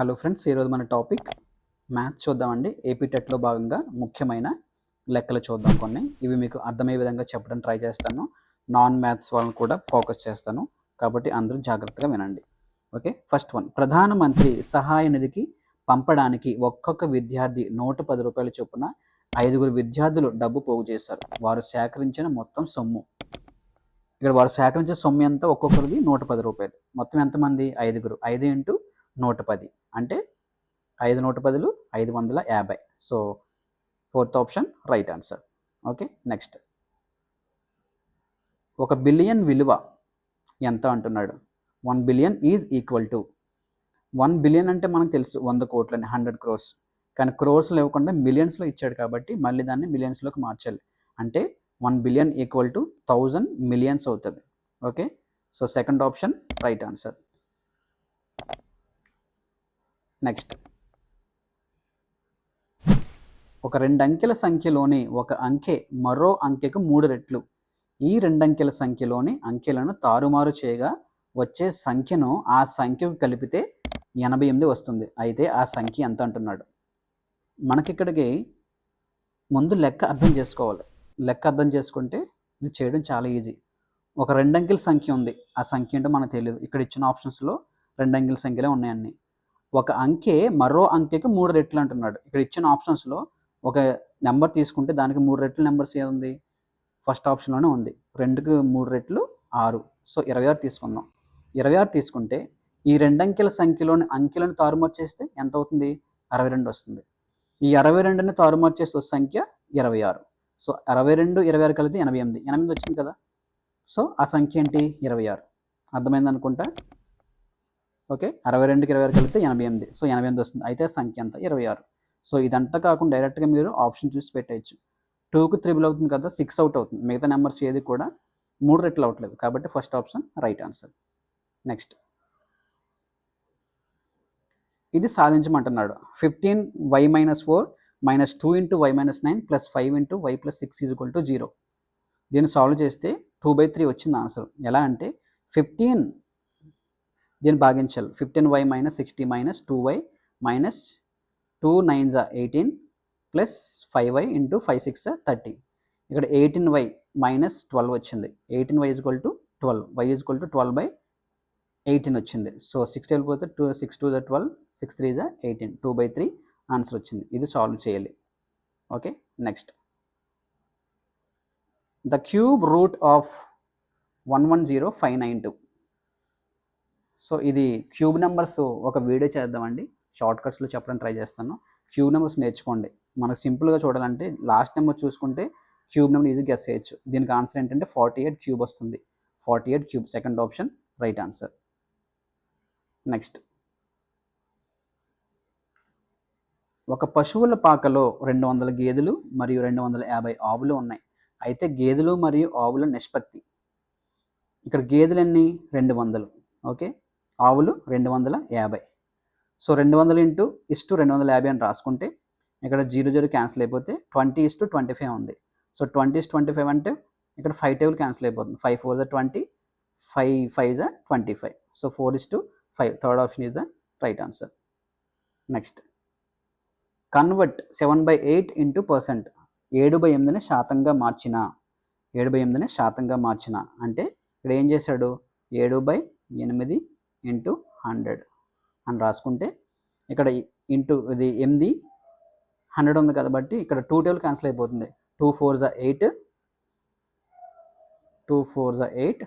Hello friends ఈరోజు మన topic maths చూద్దామండి. ఏపీ టెట్లో భాగంగా ముఖ్యమైన లెక్కలు చూద్దాం కొన్ని. ఇవి మీకు అర్థమయ్యే విధంగా చెప్పడం ట్రై చేస్తాను. నాన్ మ్యాథ్స్ వాళ్ళని కూడా ఫోకస్ చేస్తాను. కాబట్టి అందరూ జాగ్రత్తగా వినండి. Okay first one. ప్రధానమంత్రి సహాయ నిధికి పంపడానికి ఒక్కొక్క విద్యార్థి నూట పది రూపాయల చొప్పున ఐదుగురు విద్యార్థులు డబ్బు పోగు చేశారు. వారు సేకరించిన మొత్తం సొమ్ము. ఇక్కడ వారు సేకరించిన సొమ్ము ఎంత? ఒక్కొక్కరిది నూట పది రూపాయలు. మొత్తం ఎంతమంది? ఐదుగురు. ఐదు ఇంటూ నూట పది. అంటే ఐదు నూట పదులు ఐదు వందల యాభై. So fourth option right answer. Okay next. ఒక బిలియన్ విలువ ఎంత అంటున్నాడు? One billion is equal to. One billion అంటే మనకు తెలుసు వంద కోట్లని హండ్రెడ్ క్రోర్స్. కానీ క్రోర్స్ ఇవ్వకుండా మిలియన్స్లో ఇచ్చాడు కాబట్టి మళ్ళీ దాన్ని మిలియన్స్లోకి మార్చాలి. అంటే one billion equal to thousand millions అవుతుంది. Okay so second option right answer. Next. ఒక రెండు అంకెల సంఖ్యలోని ఒక అంకె మరో అంకెకు మూడు రెట్లు. ఈ రెండంకెల సంఖ్యలోని అంకెలను తారుమారు చేయగా వచ్చే సంఖ్యను ఆ సంఖ్యకు కలిపితే ఎనభై ఎనిమిది వస్తుంది. అయితే ఆ సంఖ్య ఎంత అంటున్నాడు? మనకిక్కడికి ముందు లెక్క అర్థం చేసుకోవాలి. లెక్క అర్థం చేసుకుంటే ఇది చేయడం చాలా ఈజీ. ఒక రెండంకెల సంఖ్య ఉంది. ఆ సంఖ్య ఏంటో మనకు తెలియదు ఇక్కడ ఇచ్చిన ఆప్షన్స్లో రెండంకెల సంఖ్యలే ఉన్నాయన్నీ ఒక అంకె మరో అంకెకి మూడు రెట్లు అంటున్నాడు. ఇక్కడ ఇచ్చిన ఆప్షన్స్లో ఒక నెంబర్ తీసుకుంటే దానికి మూడు రెట్ల నెంబర్స్ ఏముంది? ఫస్ట్ ఆప్షన్లోనే ఉంది. రెండుకి మూడు రెట్లు ఆరు. సో ఇరవై ఆరు తీసుకుందాం ఇరవై ఆరు తీసుకుంటే ఈ రెండు అంకెల సంఖ్యలోని అంకెలను తారుమారు చేస్తే ఎంత అవుతుంది? అరవై రెండు వస్తుంది. ఈ అరవై రెండుని తారుమారు చేసే సంఖ్య ఇరవై ఆరు. సో అరవై రెండు ఇరవై ఆరు కలిపి ఎనభై ఎనిమిది. ఎనిమిది వచ్చింది కదా? సో ఆ సంఖ్య ఏంటి? ఇరవై ఆరు. అర్థమైంది అనుకుంటా ఓకే? అరవై రెండుకి ఇరవై ఆరు కలిపితే ఎనభై ఎనిమిది. సో ఎనభై ఎనిమిది వస్తుంది. అయితే సంఖ్య ఎంత? ఇరవై ఆరు. సో ఇదంతా కాకుండా డైరెక్ట్గా మీరు ఆప్షన్ చూసి పెట్టేయచ్చు. టూకు త్రిబుల్ అవుతుంది కదా సిక్స్ అవుట్ అవుతుంది. మిగతా నెంబర్స్ ఏది కూడా మూడు రెట్లు అవ్వట్లేదు. కాబట్టి first option right answer. Next. ఇది సాధించమంటున్నాడు. Fifteen y minus four minus two into y minus nine plus five into y plus six equal to zero. దీన్ని సాల్వ్ చేస్తే టూ బై త్రీ వచ్చింది ఆన్సర్. ఎలా అంటే ఫిఫ్టీన్ దీన్ని భాగించాలి. Fifteen y minus sixty minus two y minus two nine జా eighteen plus five y into five six thirty ఇక్కడ eighteen y minus twelve వచ్చింది. Eighteen y equal to twelve y equal to twelve by eighteen వచ్చింది. So six వెళ్ళిపోతే two six two జా twelve six three జా eighteen two by three answer వచ్చింది. ఇది solve చేయాలి. Okay next the cube root of one one zero five nine two so ఇది cube numbers ఒక video చేద్దామండి. షార్ట్ కట్స్లో చెప్పడం ట్రై చేస్తాను. క్యూబ్ నెంబర్స్ నేర్చుకోండి. మనకు సింపుల్గా చూడాలంటే లాస్ట్ నెంబర్ చూసుకుంటే క్యూబ్ నెంబర్ ఈజీ గెస్ చేయొచ్చు. దీనికి ఆన్సర్ ఏంటంటే ఫార్టీ ఎయిట్ క్యూబ్ వస్తుంది. Forty eight cube. Second option right answer. Next. ఒక పశువుల పాకలో రెండు వందల గేదెలు మరియు రెండు వందల యాభై ఆవులు ఉన్నాయి. అయితే గేదెలు మరియు ఆవుల నిష్పత్తి. ఇక్కడ గేదెలన్నీ రెండు వందలు. ఓకే? ఆవులు రెండు వందల యాభై. సో రెండు వందలు ఇంటూ ఇస్టు రెండు వందల యాభై అని రాసుకుంటే ఇక్కడ జీరో జీరో క్యాన్సిల్ అయిపోతే twenty is to twenty five ఉంది. So twenty is twenty five అంటే ఇక్కడ ఫైవ్ టేబుల్ క్యాన్సిల్ అయిపోతుంది. ఫైవ్ ఫోర్ జా ట్వంటీ ఫైవ్ ఫైవ్ జా twenty five. So four is to five. Third option is the right answer. Next. Convert seven by eight into percent. ఏడు బై ఎనిమిదిని శాతంగా మార్చిన. ఏడు బై ఎనిమిదిని శాతంగా మార్చిన. అంటే ఇక్కడ ఏం చేశాడు? ఏడు బై ఎనిమిది ఇంటూ హండ్రెడ్ అని రాసుకుంటే ఇక్కడ ఇంటూ ఇది ఎనిమిది హండ్రెడ్ ఉంది కాబట్టి ఇక్కడ టూ టేబుల్ క్యాన్సిల్ అయిపోతుంది. టూ ఫోర్ జా ఎయిట్ టూ ఫోర్ జా ఎయిట్